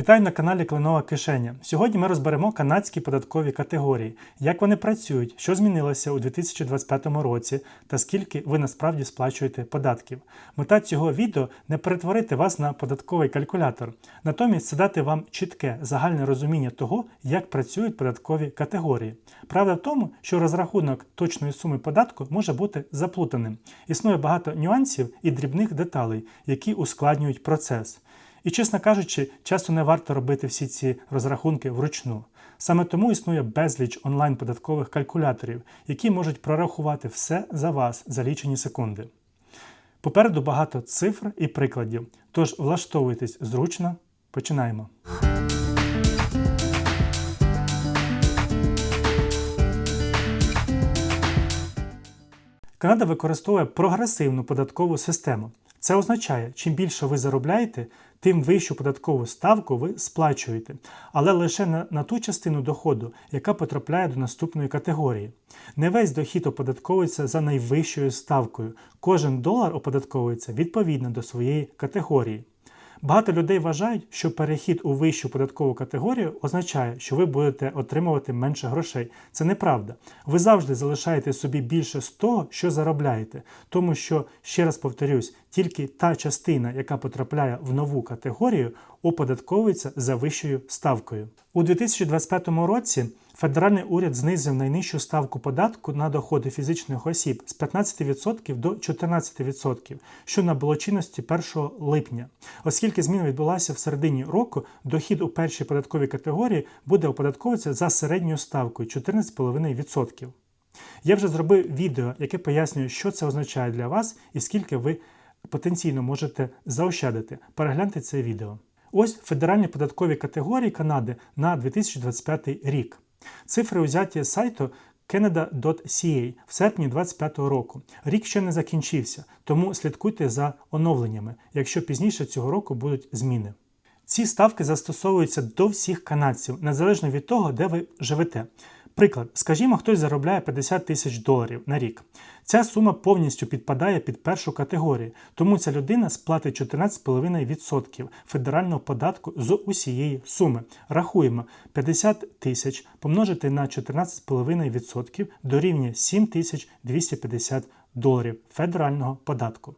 Вітаю на каналі Кленова Кишеня. Сьогодні ми розберемо канадські податкові категорії, як вони працюють, що змінилося у 2025 році та скільки ви насправді сплачуєте податків. Мета цього відео не перетворити вас на податковий калькулятор, натомість це дати вам чітке загальне розуміння того, як працюють податкові категорії. Правда в тому, що розрахунок точної суми податку може бути заплутаним. Існує багато нюансів і дрібних деталей, які ускладнюють процес. І, чесно кажучи, часто не варто робити всі ці розрахунки вручну. Саме тому існує безліч онлайн-податкових калькуляторів, які можуть прорахувати все за вас за лічені секунди. Попереду багато цифр і прикладів, тож влаштовуйтесь зручно, починаємо. Канада використовує прогресивну податкову систему. Це означає, чим більше ви заробляєте, тим вищу податкову ставку ви сплачуєте, але лише на, на ту частину доходу, яка потрапляє до наступної категорії. Не весь дохід оподатковується за найвищою ставкою. Кожен долар оподатковується відповідно до своєї категорії. Багато людей вважають, що перехід у вищу податкову категорію означає, що ви будете отримувати менше грошей. Це неправда. Ви завжди залишаєте собі більше з того, що заробляєте, тому що, ще раз повторюсь, тільки та частина, яка потрапляє в нову категорію, оподатковується за вищою ставкою. У 2025 році федеральний уряд знизив найнижчу ставку податку на доходи фізичних осіб з 15% до 14%, що набуло чинності 1 липня. Оскільки зміна відбулася в середині року, дохід у першій податковій категорії буде оподатковуватися за середньою ставкою 14,5%. Я вже зробив відео, яке пояснює, що це означає для вас і скільки ви потенційно можете заощадити. Перегляньте це відео. Ось федеральні податкові категорії Канади на 2025 рік. Цифри узяті з сайту canada.ca в серпні 2025 року. Рік ще не закінчився, тому слідкуйте за оновленнями, якщо пізніше цього року будуть зміни. Ці ставки застосовуються до всіх канадців, незалежно від того, де ви живете. Приклад, скажімо, хтось заробляє 50 тисяч доларів на рік. Ця сума повністю підпадає під першу категорію, тому ця людина сплатить 14,5% федерального податку з усієї суми. Рахуємо 50 тисяч помножити на 14,5% дорівнює 7250 доларів федерального податку.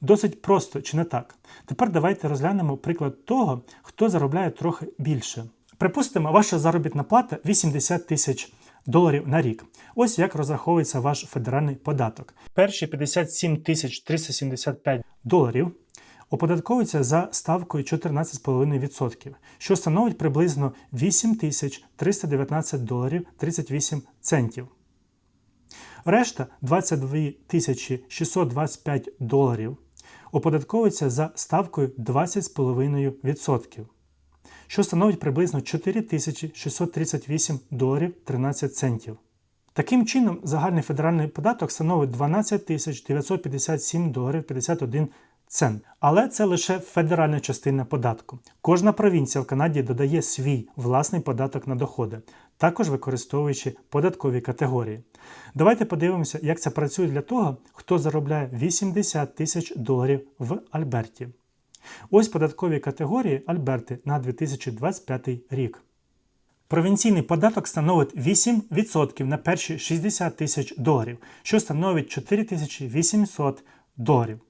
Досить просто, чи не так? Тепер давайте розглянемо приклад того, хто заробляє трохи більше. Припустимо, ваша заробітна плата 80 тисяч доларів на рік. Ось як розраховується ваш федеральний податок. Перші 57 тисяч 375 доларів оподатковуються за ставкою 14,5%, що становить приблизно 8 тисяч 319 доларів 38 центів. Решта 22 тисячі 625 доларів оподатковується за ставкою 20,5%, що становить приблизно 4638 доларів 13 центів. Таким чином, загальний федеральний податок становить 12 957 доларів 51 цент. Але це лише федеральна частина податку. Кожна провінція в Канаді додає свій власний податок на доходи, також використовуючи податкові категорії. Давайте подивимося, як це працює для того, хто заробляє 80 тисяч доларів в Альберті. Ось податкові категорії Альберти на 2025 рік. Провінційний податок становить 8% на перші 60 тисяч доларів, що становить 4800 доларів,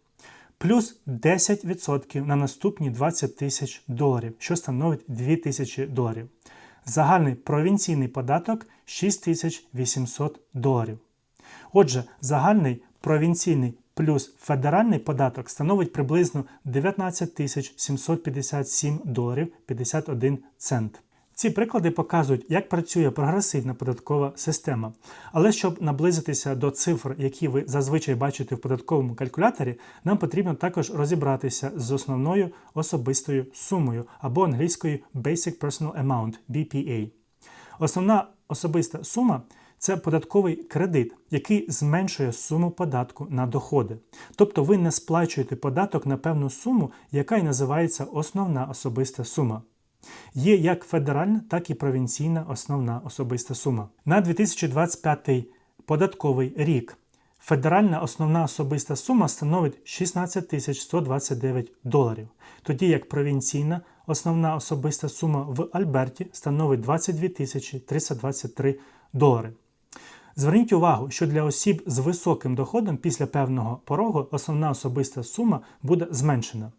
плюс 10% на наступні 20 тисяч доларів, що становить 2000 доларів. Загальний провінційний податок 6800 доларів. Отже, загальний провінційний плюс федеральний податок становить приблизно 19 757 доларів 51 цент. Ці приклади показують, як працює прогресивна податкова система. Але щоб наблизитися до цифр, які ви зазвичай бачите в податковому калькуляторі, нам потрібно також розібратися з основною особистою сумою або англійською Basic Personal Amount BPA. Основна особиста сума це податковий кредит, який зменшує суму податку на доходи. Тобто ви не сплачуєте податок на певну суму, яка й називається основна особиста сума. Є як федеральна, так і провінційна основна особиста сума. На 2025 податковий рік федеральна основна особиста сума становить 16 129 доларів, тоді як провінційна основна особиста сума в Альберті становить 22 тисячі 323 долари. Зверніть увагу, що для осіб з високим доходом після певного порогу основна особиста сума буде зменшена.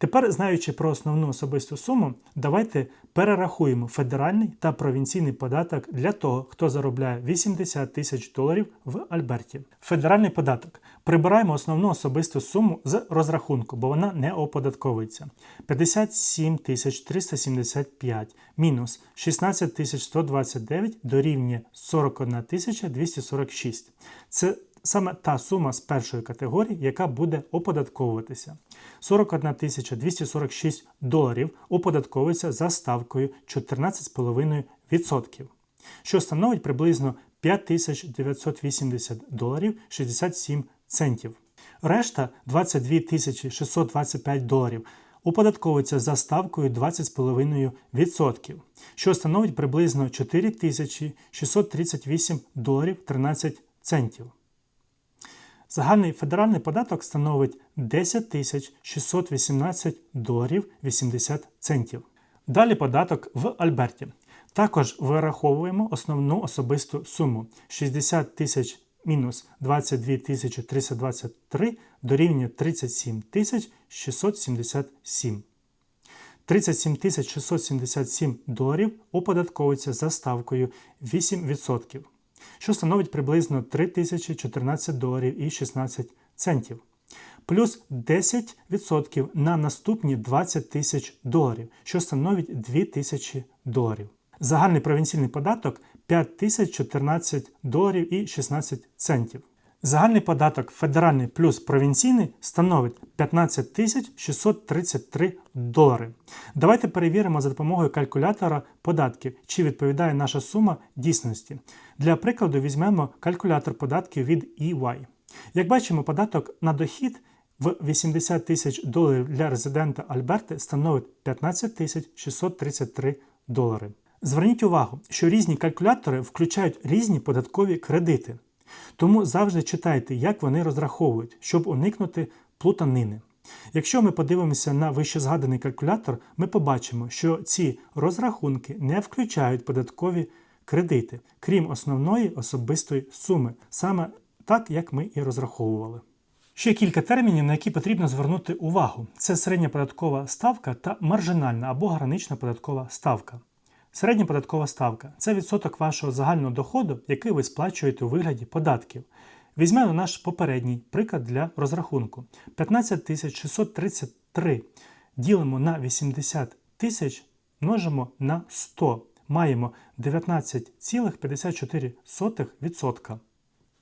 Тепер, знаючи про основну особисту суму, давайте перерахуємо федеральний та провінційний податок для того, хто заробляє 80 тисяч доларів в Альберті. Федеральний податок. Прибираємо основну особисту суму з розрахунку, бо вона не оподатковується. 57 тисяч 375 мінус 16 тисяч 129 дорівнює 41 тисяча 246. Це саме та сума з першої категорії, яка буде оподатковуватися. 41 246 доларів оподатковується за ставкою 14,5%, що становить приблизно 5980 доларів 67 центів. Решта 22 625 доларів оподатковується за ставкою 20,5%, що становить приблизно 4 тисячі 638 доларів 13 центів. Загальний федеральний податок становить 10 618 доларів 80 центів. Далі податок в Альберті. Також вираховуємо основну особисту суму 60 тисяч мінус 22 тисячі 323 дорівнює 37 тисяч 677. 37 тисяч 677 доларів оподатковується за ставкою 8%, що становить приблизно 3014 доларів і 16 центів. Плюс 10% на наступні 20 тисяч доларів, що становить 2000 доларів. Загальний провінційний податок 5014 доларів і 16 центів. Загальний податок федеральний плюс провінційний становить 15 тисяч 633 долари. Давайте перевіримо за допомогою калькулятора податків, чи відповідає наша сума дійсності. Для прикладу візьмемо калькулятор податків від EY. Як бачимо, податок на дохід в 80 тисяч доларів для резидента Альберти становить 15 тисяч 633 долари. Зверніть увагу, що різні калькулятори включають різні податкові кредити. Тому завжди читайте, як вони розраховують, щоб уникнути плутанини. Якщо ми подивимося на вищезгаданий калькулятор, ми побачимо, що ці розрахунки не включають податкові кредити, крім основної особистої суми, саме так, як ми і розраховували. Ще кілька термінів, на які потрібно звернути увагу: це середня податкова ставка та маржинальна або гранична податкова ставка. Середня податкова ставка це відсоток вашого загального доходу, який ви сплачуєте у вигляді податків. Візьмемо наш попередній приклад для розрахунку. 15 633 ділимо на 80 тисяч, множимо на 100. Маємо 19,54%.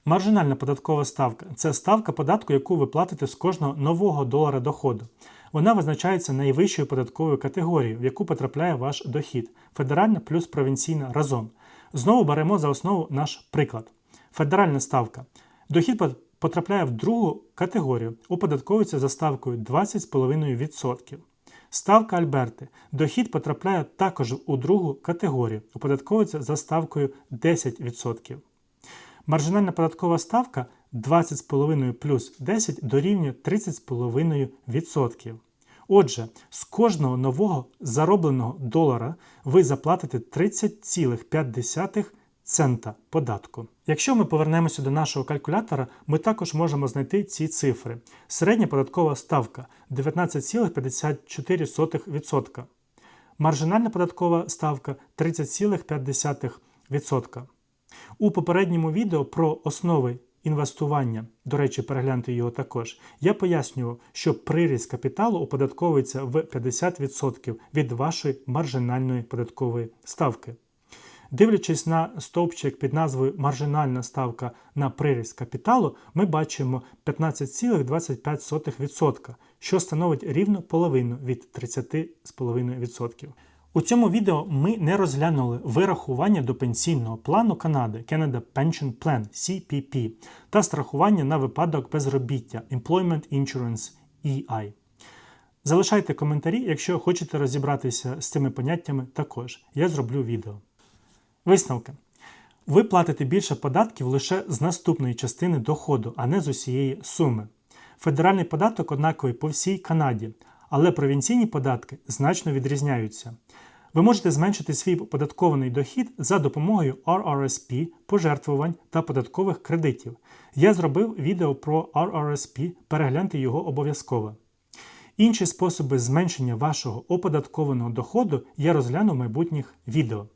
Маржинальна податкова ставка це ставка податку, яку ви платите з кожного нового долара доходу. Вона визначається найвищою податковою категорією, в яку потрапляє ваш дохід федеральна плюс провінційна разом. Знову беремо за основу наш приклад. Федеральна ставка. Дохід потрапляє в другу категорію, оподатковується за ставкою 20,5%. Ставка Альберти. Дохід потрапляє також у другу категорію, оподатковується за ставкою 10%. Маржинальна податкова ставка 20,5 плюс 10 дорівнює 30,5%. Отже, з кожного нового заробленого долара ви заплатите 30,5 цента податку. Якщо ми повернемося до нашого калькулятора, ми також можемо знайти ці цифри. Середня податкова ставка 19,54%. Маржинальна податкова ставка 30,5%. У попередньому відео про основи інвестування, до речі, перегляньте його також, я пояснював, що приріз капіталу оподатковується в 50% від вашої маржинальної податкової ставки. Дивлячись на стовпчик під назвою Маржинальна ставка на приріст капіталу, ми бачимо 15,25%, що становить рівно половину від 30,5%. У цьому відео ми не розглянули вирахування до пенсійного плану Канади Canada Pension Plan CPP та страхування на випадок безробіття Employment Insurance EI. Залишайте коментарі, якщо хочете розібратися з цими поняттями також. Я зроблю відео. Висновки. Ви платите більше податків лише з наступної частини доходу, а не з усієї суми. Федеральний податок однаковий по всій Канаді, але провінційні податки значно відрізняються. Ви можете зменшити свій оподаткований дохід за допомогою RRSP, пожертвувань та податкових кредитів. Я зробив відео про RRSP, перегляньте його обов'язково. Інші способи зменшення вашого оподаткованого доходу я розгляну в майбутніх відео.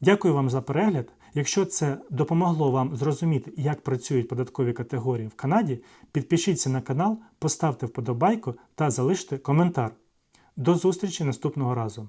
Дякую вам за перегляд. Якщо це допомогло вам зрозуміти, як працюють податкові категорії в Канаді, підпишіться на канал, поставте вподобайку та залиште коментар. До зустрічі наступного разу!